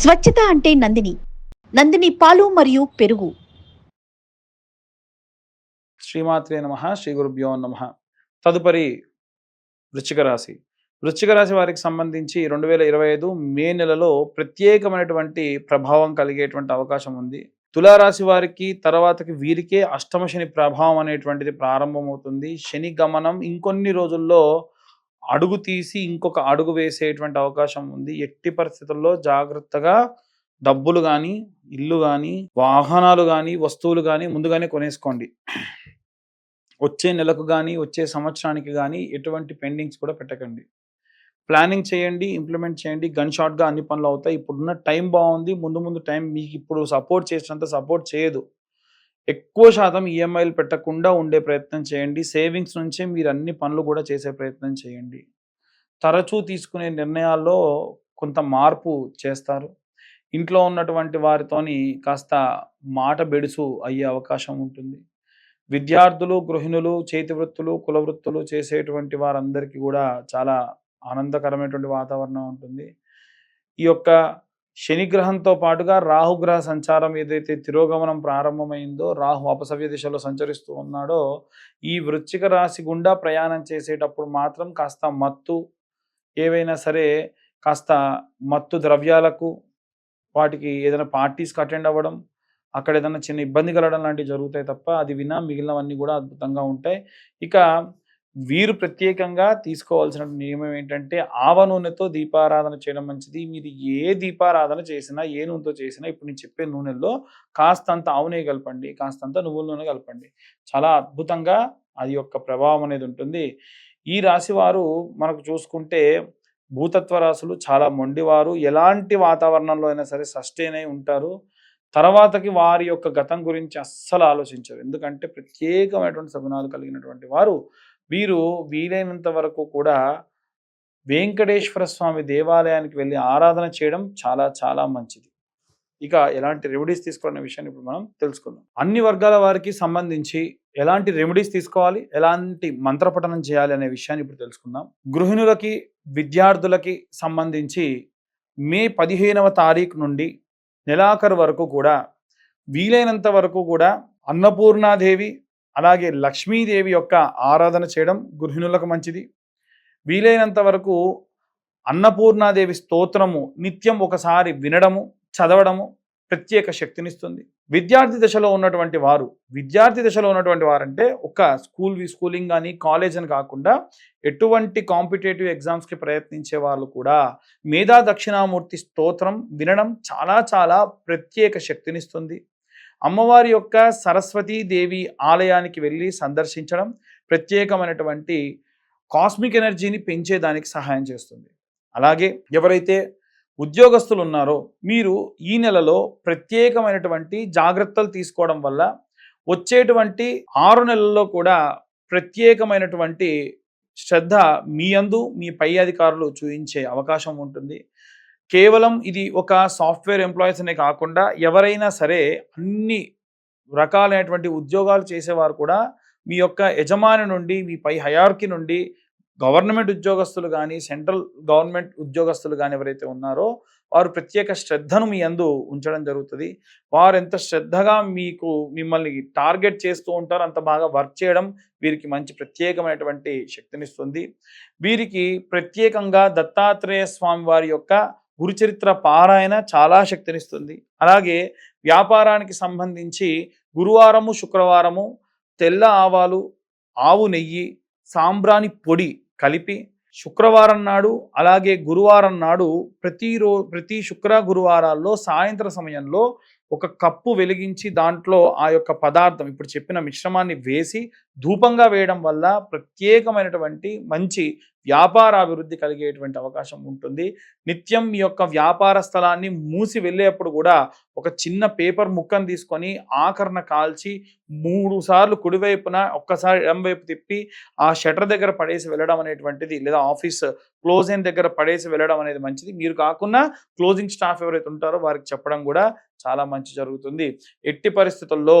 స్వచ్ఛత అంటే నందిని. నందిని పాలు మరియు పెరుగు. శ్రీమాత్రే నమ శ్రీ గురుభ్యో నమ. తదుపరి వృచ్చిక రాశి. వృశ్చిక రాశి వారికి సంబంధించి రెండు వేల ఇరవై ఐదు మే నెలలో ప్రత్యేకమైనటువంటి ప్రభావం కలిగేటువంటి అవకాశం ఉంది. తులారాశి వారికి తర్వాతకి వీరికే అష్టమ శని ప్రభావం అనేటువంటిది ప్రారంభమవుతుంది. శని గమనం ఇంకొన్ని రోజుల్లో అడుగు తీసి ఇంకొక అడుగు వేసేటువంటి అవకాశం ఉంది. ఎట్టి పరిస్థితుల్లో జాగ్రత్తగా డబ్బులు కానీ ఇల్లు కానీ వాహనాలు కానీ వస్తువులు కానీ ముందుగానే కొనేసుకోండి. వచ్చే నెలకు కానీ వచ్చే సంవత్సరానికి కానీ ఎటువంటి పెండింగ్స్ కూడా పెట్టకండి. ప్లానింగ్ చేయండి ఇంప్లిమెంట్ చేయండి. గన్ షాట్గా అన్ని పనులు అవుతాయి. ఇప్పుడున్న టైం బాగుంది. ముందు ముందు టైం మీకు ఇప్పుడు సపోర్ట్ చేసినంత సపోర్ట్ చేయదు. ఎక్కువ శాతం ఈఎంఐలు పెట్టకుండా ఉండే ప్రయత్నం చేయండి. సేవింగ్స్ నుంచే మీరు అన్ని పనులు కూడా చేసే ప్రయత్నం చేయండి. తరచూ తీసుకునే నిర్ణయాల్లో కొంత మార్పు చేస్తారు. ఇంట్లో ఉన్నటువంటి వారితోని కాస్త మాట బెడుసు అయ్యే అవకాశం ఉంటుంది. విద్యార్థులు గృహిణులు చేతి వృత్తులు కుల వృత్తులు చేసేటువంటి వారందరికీ కూడా చాలా ఆనందకరమైనటువంటి వాతావరణం ఉంటుంది. ఈ యొక్క శనిగ్రహంతో పాటుగా రాహుగ్రహ సంచారం ఏదైతే తిరోగమనం ప్రారంభమైందో రాహు అపసవ్య దిశలో సంచరిస్తూ ఉన్నాడో ఈ వృశ్చిక రాశి గుండా ప్రయాణం చేసేటప్పుడు మాత్రం కాస్త మత్తు ఏవైనా సరే కాస్త మత్తు ద్రవ్యాలకు వాటికి ఏదైనా పార్టీస్కి అటెండ్ అవ్వడం అక్కడ ఏదైనా చిన్న ఇబ్బంది కలగడం లాంటివి జరుగుతాయి తప్ప అది వినా మిగిలినవన్నీ కూడా అద్భుతంగా ఉంటాయి. ఇక వీరు ప్రత్యేకంగా తీసుకోవాల్సిన నియమం ఏంటంటే ఆవ నూనెతో దీపారాధన చేయడం మంచిది. మీరు ఏ దీపారాధన చేసినా ఏ నూనెతో చేసినా ఇప్పుడు నేను చెప్పే నూనెల్లో కాస్తంత ఆవు నెయ్యి కలపండి కాస్తంత నువ్వుల నూనె కలపండి. చాలా అద్భుతంగా అది యొక్క ప్రభావం అనేది ఉంటుంది. ఈ రాశి వారు మనకు చూసుకుంటే భూతత్వ రాశులు చాలా మొండివారు. ఎలాంటి వాతావరణంలో అయినా సరే సస్టైన్ అయి ఉంటారు. తర్వాతకి వారి యొక్క గతం గురించి అస్సలు ఆలోచించరు. ఎందుకంటే ప్రత్యేకమైనటువంటి సగుణాలు కలిగినటువంటి వారు వీరు వీలైనంత వరకు కూడా వెంకటేశ్వర స్వామి దేవాలయానికి వెళ్ళి ఆరాధన చేయడం చాలా చాలా మంచిది. ఇక ఎలాంటి రెమెడీస్ తీసుకోవాలనే విషయాన్ని ఇప్పుడు మనం తెలుసుకుందాం. అన్ని వర్గాల వారికి సంబంధించి ఎలాంటి రెమెడీస్ తీసుకోవాలి ఎలాంటి మంత్రపఠనం చేయాలి అనే విషయాన్ని ఇప్పుడు తెలుసుకుందాం. గృహిణులకి విద్యార్థులకి సంబంధించి మే పదిహేనవ తారీఖు నుండి నెలాఖరు వరకు కూడా వీలైనంత వరకు కూడా అన్నపూర్ణాదేవి అలాగే లక్ష్మీదేవి యొక్క ఆరాధన చేయడం గృహిణులకు మంచిది. వీలైనంత వరకు అన్నపూర్ణాదేవి స్తోత్రము నిత్యం ఒకసారి వినడము చదవడము ప్రత్యేక శక్తినిస్తుంది. విద్యార్థి దశలో ఉన్నటువంటి వారు విద్యార్థి దశలో ఉన్నటువంటి వారంటే ఒక స్కూల్ స్కూలింగ్ కానీ కాలేజ్ అని కాకుండా ఎటువంటి కాంపిటేటివ్ ఎగ్జామ్స్కి ప్రయత్నించే వాళ్ళు కూడా మేధా దక్షిణామూర్తి స్తోత్రం వినడం చాలా చాలా ప్రత్యేక శక్తినిస్తుంది. అమ్మవారి యొక్క సరస్వతీ దేవి ఆలయానికి వెళ్ళి సందర్శించడం ప్రత్యేకమైనటువంటి కాస్మిక్ ఎనర్జీని పెంచేదానికి సహాయం చేస్తుంది. అలాగే ఎవరైతే ఉద్యోగస్తులు ఉన్నారో మీరు ఈ నెలలో ప్రత్యేకమైనటువంటి జాగ్రత్తలు తీసుకోవడం వల్ల వచ్చేటువంటి ఆరు నెలల్లో కూడా ప్రత్యేకమైనటువంటి శ్రద్ధ మీ అందు మీ పై అధికారులు చూపించే అవకాశం ఉంటుంది. కేవలం ఇది ఒక సాఫ్ట్వేర్ ఎంప్లాయీస్ అనే కాకుండా ఎవరైనా సరే అన్ని రకాలైనటువంటి ఉద్యోగాలు చేసేవారు కూడా మీ యొక్క యజమాని నుండి మీ పై హయార్కి నుండి గవర్నమెంట్ ఉద్యోగస్తులు కానీ సెంట్రల్ గవర్నమెంట్ ఉద్యోగస్తులు కానీ ఎవరైతే ఉన్నారో వారు ప్రత్యేక శ్రద్ధను మీ అందు ఉంచడం జరుగుతుంది. వారు ఎంత శ్రద్ధగా మీకు మిమ్మల్ని టార్గెట్ చేస్తూ ఉంటారో అంత బాగా వర్క్ చేయడం వీరికి మంచి ప్రత్యేకమైనటువంటి శక్తినిస్తుంది. వీరికి ప్రత్యేకంగా దత్తాత్రేయ స్వామి వారి యొక్క గురుచరిత్ర పారాయణ చాలా శక్తినిస్తుంది. అలాగే వ్యాపారానికి సంబంధించి గురువారము శుక్రవారము తెల్ల ఆవాలు ఆవు నెయ్యి సాంబ్రాణి పొడి కలిపి శుక్రవారం నాడు అలాగే గురువారం నాడు ప్రతిరో ప్రతి శుక్ర గురువారాల్లో సాయంత్ర సమయంలో ఒక కప్పు వెలిగించి దాంట్లో ఆ యొక్క పదార్థం ఇప్పుడు చెప్పిన మిశ్రమాన్ని వేసి ధూపంగా వేయడం వల్ల ప్రత్యేకమైనటువంటి మంచి వ్యాపార అభివృద్ధి కలిగేటువంటి అవకాశం ఉంటుంది. నిత్యం మీ యొక్క వ్యాపార స్థలాన్ని మూసి వెళ్ళేప్పుడు కూడా ఒక చిన్న పేపర్ ముక్కను తీసుకొని ఆకరణ కాల్చి మూడు సార్లు కుడివైపున ఒక్కసారి ఎడంవైపు తిప్పి ఆ షటర్ దగ్గర పడేసి వెళ్ళడం అనేటువంటిది లేదా ఆఫీస్ క్లోజింగ్ దగ్గర పడేసి వెళ్ళడం అనేది మంచిది. మీరు కాకుండా క్లోజింగ్ స్టాఫ్ ఎవరైతే ఉంటారో వారికి చెప్పడం కూడా చాలా మంచి జరుగుతుంది. ఎట్టి పరిస్థితుల్లో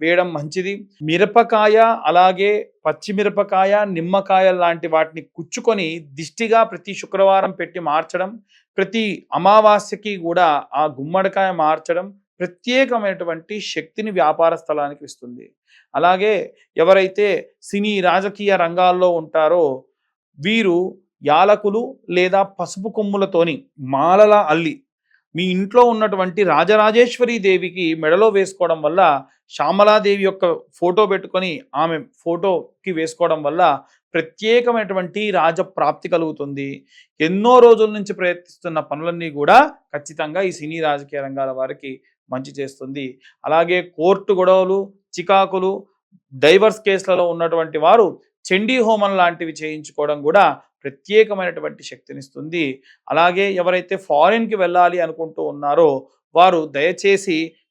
వేయడం మంచిది. మిరపకాయ అలాగే పచ్చిమిరపకాయ నిమ్మకాయ లాంటి వాటిని కుచ్చుకొని దిష్టిగా ప్రతి శుక్రవారం పెట్టి మార్చడం ప్రతి అమావాస్యకి కూడా ఆ గుమ్మడికాయ మార్చడం ప్రత్యేకమైనటువంటి శక్తిని వ్యాపార స్థలానికి ఇస్తుంది. అలాగే ఎవరైతే సినీ రాజకీయ రంగాల్లో ఉంటారో వీరు యాలకులు లేదా పసుపు కొమ్ములతోని మాలల అల్లి మీ ఇంట్లో ఉన్నటువంటి రాజరాజేశ్వరి దేవికి మెడలో వేసుకోవడం వల్ల శ్యామలాదేవి యొక్క ఫోటో పెట్టుకొని ఆమె ఫోటోకి వేసుకోవడం వల్ల ప్రత్యేకమైనటువంటి రాజ ప్రాప్తి కలుగుతుంది. ఎన్నో రోజుల నుంచి ప్రయత్నిస్తున్న పనులన్నీ కూడా ఖచ్చితంగా ఈ సినీ రాజకీయ రంగాల వారికి మంచి చేస్తుంది. అలాగే కోర్టు గొడవలు చికాకులు డైవర్స్ కేసులలో ఉన్నటువంటి వారు చండీ హోమం లాంటివి చేయించుకోవడం కూడా ప్రత్యేకమైనటువంటి శక్తినిస్తుంది. అలాగే ఎవరైతే ఫారిన్కి వెళ్ళాలి అనుకుంటూ ఉన్నారో వారు దయచేసి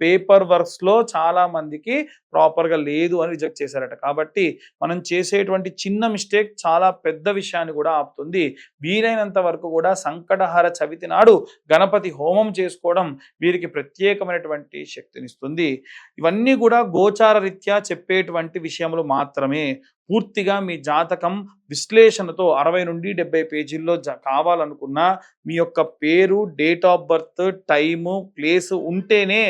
పేపర్ వర్క్స్లో చాలా మందికి ప్రాపర్గా లేదు అని రిజెక్ట్ చేశారట. కాబట్టి మనం చేసేటువంటి చిన్న మిస్టేక్ చాలా పెద్ద విషయాన్ని కూడా ఆపుతుంది. వీలైనంత వరకు కూడా సంకటహార చవితి నాడు గణపతి హోమం చేసుకోవడం వీరికి ప్రత్యేకమైనటువంటి శక్తినిస్తుంది. ఇవన్నీ కూడా గోచార రీత్యా చెప్పేటువంటి విషయములు మాత్రమే. పూర్తిగా మీ జాతకం విశ్లేషణతో అరవై నుండి డెబ్బై పేజీల్లో కావాలనుకున్నా మీ యొక్క పేరు date of birth time place ఉంటేనే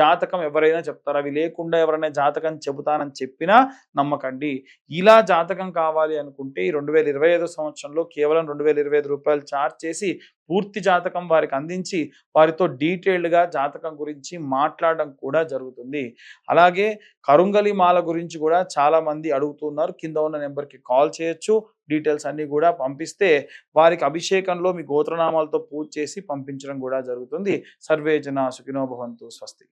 జాతకం ఎవరైనా చెప్తారు అవి లేకుండా ఎవరైనా జాతకం చెబుతానని చెప్పినా నమ్మకండి. ఇలా జాతకం కావాలి అనుకుంటే ఈ రెండు వేల ఇరవై ఐదు సంవత్సరంలో కేవలం రెండు వేల ఇరవై ఐదు రూపాయలు ఛార్జ్ చేసి పూర్తి జాతకం వారికి అందించి వారితో డీటెయిల్డ్గా జాతకం గురించి మాట్లాడడం కూడా జరుగుతుంది. అలాగే కరుంగలి మాల గురించి కూడా చాలా మంది అడుగుతున్నారు. కింద ఉన్న నెంబర్కి కాల్ చేయొచ్చు. డీటెయిల్స్ అన్ని కూడా పంపిస్తే వారికి అభిషేకంలో మీ గోత్రనామాలతో పూజ చేసి పంపించడం కూడా జరుగుతుంది. సర్వే జన సుఖినో స్వస్తి.